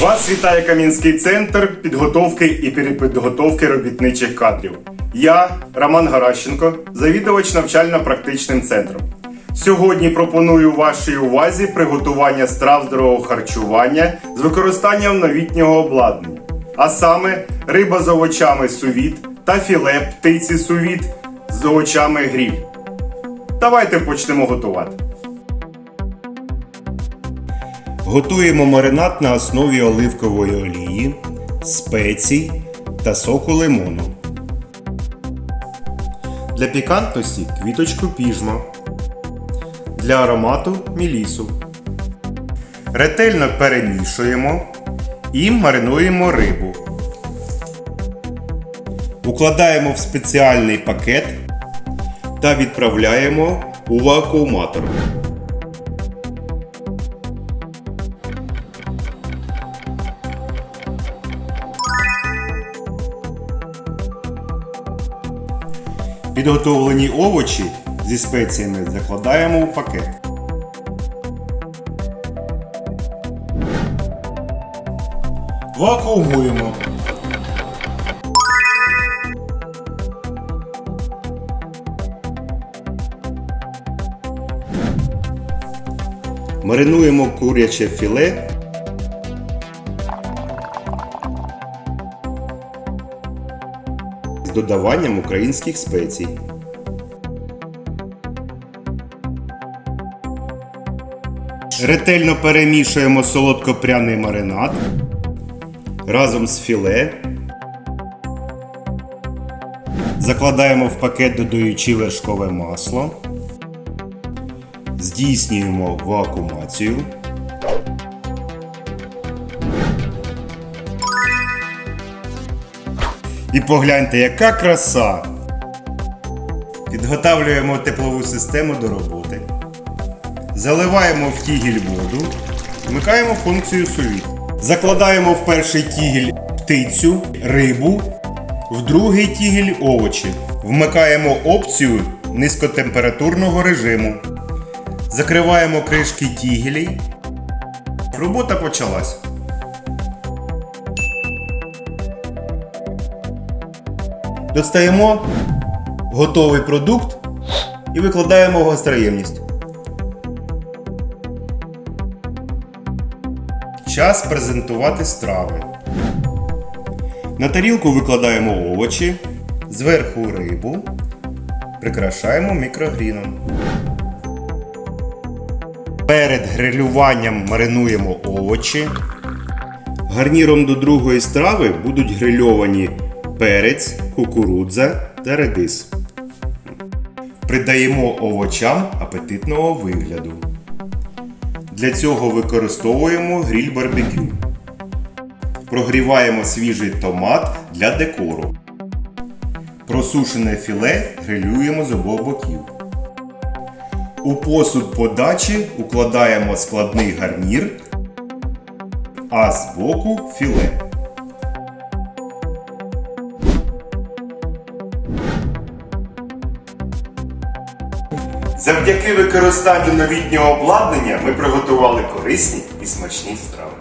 Вас вітає Кам'янський центр підготовки і перепідготовки робітничих кадрів. Я, Роман Гаращенко, завідувач навчально-практичним центром. Сьогодні пропоную вашій увазі приготування страв здорового харчування з використанням новітнього обладнання, а саме риба з овочами сувіт та філе птиці сувіт з овочами гріль. Давайте почнемо готувати. Готуємо маринад на основі оливкової олії, спецій та соку лимону. Для пікантності квіточку піжма. Для аромату мілісу. Ретельно перемішуємо і маринуємо рибу. Укладаємо в спеціальний пакет та відправляємо у вакууматор. Підготовлені овочі зі спеціями закладаємо у пакет. Вакуумуємо. Маринуємо куряче філе з додаванням українських спецій. Ретельно перемішуємо солодкопряний маринад разом з філе. Закладаємо в пакет додаючи вершкове масло. Здійснюємо вакуумацію. І погляньте, яка краса! Підготавлюємо теплову систему до роботи. Заливаємо в тігіль воду. Вмикаємо функцію сувіт. Закладаємо в перший тігіль птицю, рибу, в другий тігіль овочі. Вмикаємо опцію низькотемпературного режиму. Закриваємо кришки тігелей. Робота почалась. Достаємо готовий продукт і викладаємо в гостроємність. Час презентувати страви. На тарілку викладаємо овочі, зверху рибу, прикрашаємо мікрогріном. Перед грилюванням маринуємо овочі. Гарніром до другої страви будуть грильовані перець, кукурудза та редис. Придаємо овочам апетитного вигляду. Для цього використовуємо гріль барбекю. Прогріваємо свіжий томат для декору. Просушене філе грилюємо з обох боків. У посуд подачі укладаємо складний гарнір, а збоку філе. Завдяки використанню новітнього обладнання ми приготували корисні і смачні страви.